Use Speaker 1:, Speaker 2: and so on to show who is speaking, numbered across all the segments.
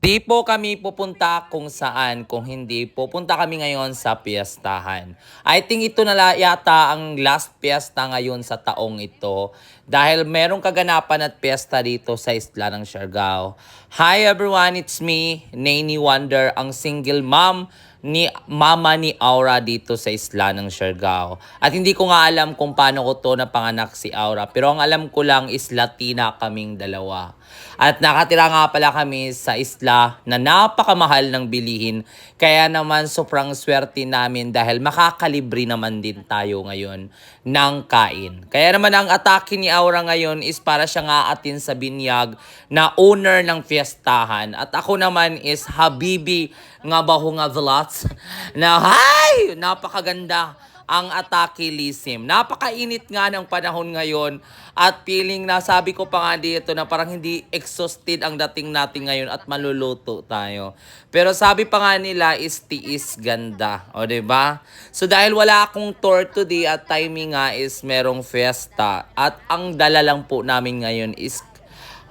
Speaker 1: Di po kami pupunta kung saan, kung hindi pupunta kami ngayon sa piyestahan. I think ito na yata ang last piyesta ngayon sa taong ito dahil merong kaganapan at piyesta dito sa isla ng Siargao. Hi everyone, it's me, Nani Wonder, ang single mom ni mama ni Aura dito sa isla ng Siargao. At hindi ko nga alam kung paano ko to napanganak si Aura. Pero ang alam ko lang is Latina kaming dalawa. At nakatira nga pala kami sa isla na napakamahal ng bilihin. Kaya naman sobrang swerte namin dahil makakalibre naman din tayo ngayon ng kain. Kaya naman ang atake ni Aura ngayon is para siya nga atin sa binyag na owner ng fiestahan. At ako naman is Habibi nga baho nga vlots na hi! Napakaganda ang atake lisim. Napakainit nga ng panahon ngayon at feeling na sabi ko pa nga dito na parang hindi exhausted ang dating natin ngayon at maluluto tayo. Pero sabi pa nga nila is tiis ganda. O ba? diba? So dahil wala akong tour today at timing nga is merong fiesta at ang dala lang po namin ngayon is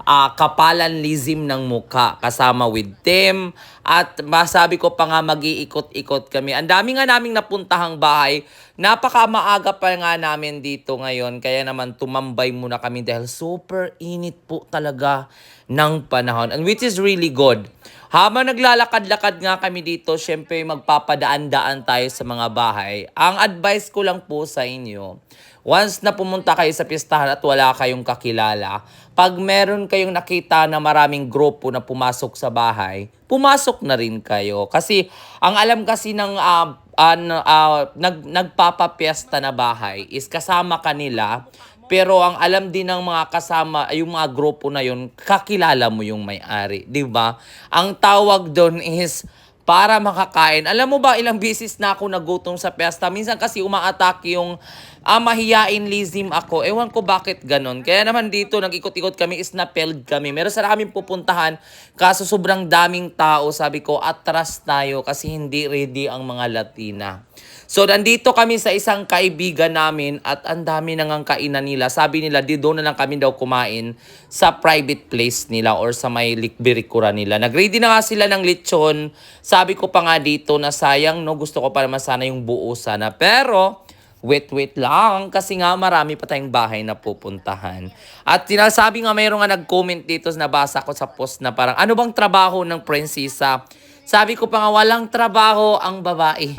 Speaker 1: ah, kapalan lizim ng muka kasama with Tim at masabi ko pa nga mag-iikot-ikot kami. Ang dami nga naming napuntahang bahay. Napaka maaga pa nga namin dito ngayon kaya naman tumambay muna kami dahil super init po talaga ng panahon and which is really good. Habang naglalakad-lakad nga kami dito, syempre magpapadaan-daan tayo sa mga bahay. Ang advice ko lang po sa inyo, once na pumunta kayo sa pistahan at wala kayong kakilala, pag meron kayong nakita na maraming grupo na pumasok sa bahay, pumasok na rin kayo. Kasi ang alam kasi ng ah, an, ah, nag, nagpapapiesta na bahay is kasama kanila pero ang alam din ng mga kasama, yung mga grupo na yun, kakilala mo yung may-ari, di ba? Ang tawag doon is para makakain. Alam mo ba, ilang beses na ako nagutom sa pesta. Minsan kasi umaatake yung ah, mahiyain lizim ako. Ewan ko bakit ganon. Kaya naman dito, nag-ikot-ikot kami, is napeld kami. Meron sa aming pupuntahan, kaso sobrang daming tao. Sabi ko, atras tayo kasi hindi ready ang mga Latina. So, nandito kami sa isang kaibigan namin at ang dami nang ang kainan nila. Sabi nila, di doon na lang kami daw kumain sa private place nila or sa may likbirikura nila. Nag-ready na nga sila ng lechon. Sabi ko pa nga dito na sayang, no, gusto ko pa naman sana yung buo sana. Pero, wait, wait lang. Kasi nga marami pa tayong bahay na pupuntahan. At sinasabi nga mayroong nga nag-comment dito, nabasa ko sa post na parang, ano bang trabaho ng prinsesa? Sabi ko pa nga, walang trabaho ang babae.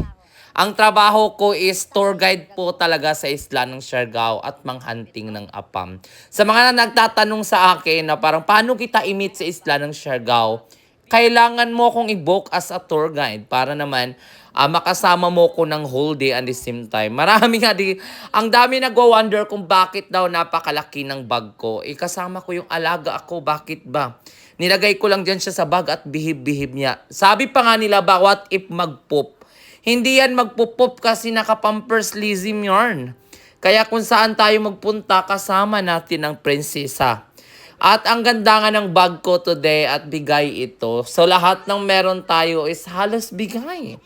Speaker 1: Ang trabaho ko is tour guide po talaga sa isla ng Siargao at manghunting ng apam. Sa mga na nagtatanong sa akin na parang paano kita i-meet sa isla ng Siargao, kailangan mo akong i-book as a tour guide para naman ah, makasama mo ko ng whole day at the same time. Marami nga di, ang dami nagwa-wonder kung bakit daw napakalaki ng bag ko. Eh kasama ko yung alaga ako, bakit ba? Nilagay ko lang dyan siya sa bag at bihib-bihib niya. Sabi pa nga nila ba, what if mag-poop? Hindi yan magpupop kasi nakapampers lizim yarn. Kaya kung saan tayo magpunta, kasama natin ang prinsesa. At ang ganda nga ng bag ko today at bigay ito. So lahat ng meron tayo is halos bigay.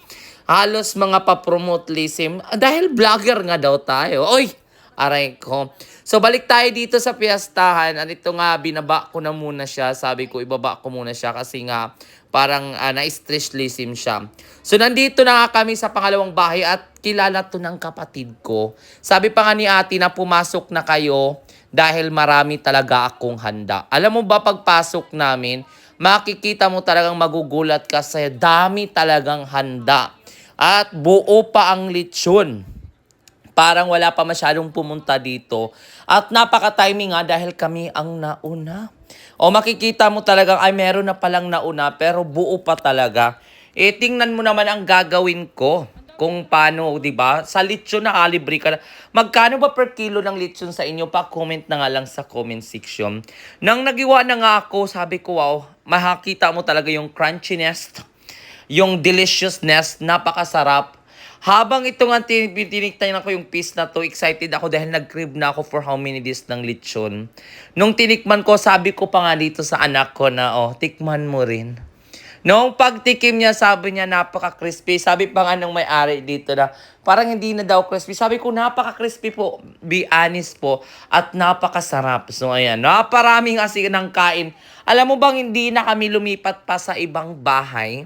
Speaker 1: Halos mga pa-promote lisim. Dahil vlogger nga daw tayo. Oy! Aray ko. So balik tayo dito sa piyestahan. At ito nga, binaba ko na muna siya. Sabi ko, ibaba ko muna siya kasi nga parang uh, na-stress lisim siya. So nandito na nga kami sa pangalawang bahay at kilala to ng kapatid ko. Sabi pa nga ni ate na pumasok na kayo dahil marami talaga akong handa. Alam mo ba pagpasok namin, makikita mo talagang magugulat ka sa dami talagang handa. At buo pa ang lechon parang wala pa masyadong pumunta dito. At napaka-timing nga dahil kami ang nauna. O makikita mo talagang ay meron na palang nauna pero buo pa talaga. Eh tingnan mo naman ang gagawin ko kung paano, 'di ba? Sa lechon na alibre ka. Magkano ba per kilo ng lechon sa inyo? Pa-comment na nga lang sa comment section. Nang nagiwa na nga ako, sabi ko, wow, makakita mo talaga yung crunchiness, yung deliciousness, napakasarap. Habang ito nga tin- tiniktayan ako yung piece na to, excited ako dahil nag-crib na ako for how many days ng lechon. Nung tinikman ko, sabi ko pa nga dito sa anak ko na, oh, tikman mo rin. Noong pagtikim niya, sabi niya napaka-crispy. Sabi pa nga ng may-ari dito na parang hindi na daw crispy. Sabi ko napaka-crispy po, be honest po, at napakasarap. So ayan, naparaming kasi ng kain. Alam mo bang hindi na kami lumipat pa sa ibang bahay?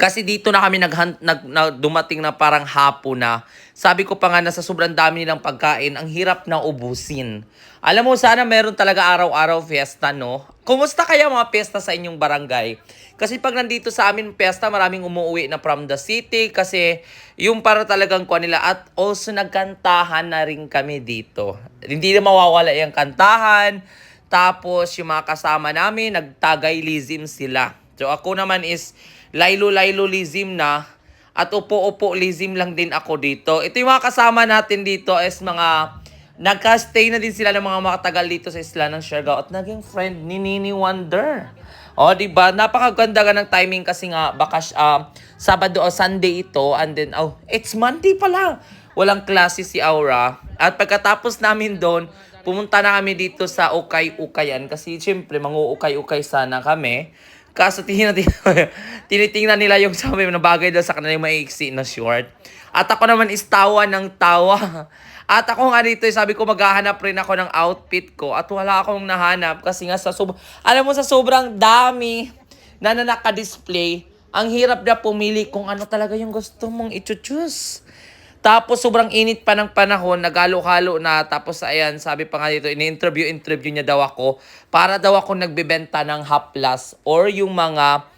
Speaker 1: Kasi dito na kami nag, nag, na- dumating na parang hapon na. Sabi ko pa nga na sa sobrang dami nilang pagkain, ang hirap na ubusin. Alam mo, sana meron talaga araw-araw fiesta, no? Kumusta kaya mga fiesta sa inyong barangay? Kasi pag nandito sa amin fiesta, maraming umuwi na from the city kasi yung para talagang kuha nila. At also nagkantahan na rin kami dito. Hindi na mawawala yung kantahan. Tapos yung mga kasama namin, nagtagay-lism sila. So ako naman is laylo-laylo-lism na at upo-upo-lism lang din ako dito. Ito yung mga kasama natin dito is mga nagka-stay na din sila ng mga makatagal dito sa isla ng Siargao at naging friend ni Nini Wonder. O, di ba? Napakaganda ka ng timing kasi nga baka uh, Sabado o Sunday ito and then oh, it's Monday pala. Walang klase si Aura. At pagkatapos namin doon, pumunta na kami dito sa Ukay-Ukayan kasi syempre mangu-ukay-ukay sana kami. Kaso tinitingnan, nila yung sabi na bagay daw sa kanila yung maiksi na short. At ako naman is tawa ng tawa. At ako nga dito, sabi ko maghahanap rin ako ng outfit ko at wala akong nahanap kasi nga sa sob alam mo sa sobrang dami na na naka-display, ang hirap na pumili kung ano talaga yung gusto mong i-choose. Tapos sobrang init pa ng panahon, nagalo-halo na. Tapos ayan, sabi pa nga dito, ini-interview, interview niya daw ako para daw ako nagbebenta ng haplas or yung mga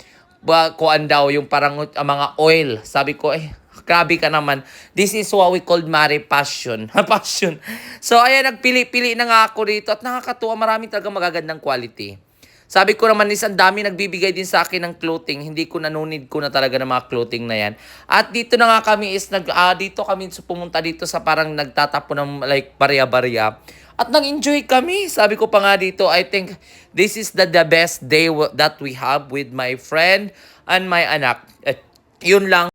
Speaker 1: ba, kuan daw, yung parang uh, mga oil. Sabi ko, eh, grabe ka naman. This is what we called Mari Passion. passion. So ayan, nagpili-pili na nga ako dito at nakakatuwa, marami talaga magagandang quality. Sabi ko naman is ang dami nagbibigay din sa akin ng clothing. Hindi ko nanunid ko na talaga ng mga clothing na yan. At dito na nga kami is nag ah, dito kami pumunta dito sa parang nagtatapo ng like barya-barya. At nag-enjoy kami. Sabi ko pa nga dito, I think this is the, the best day that we have with my friend and my anak. Eh, yun lang.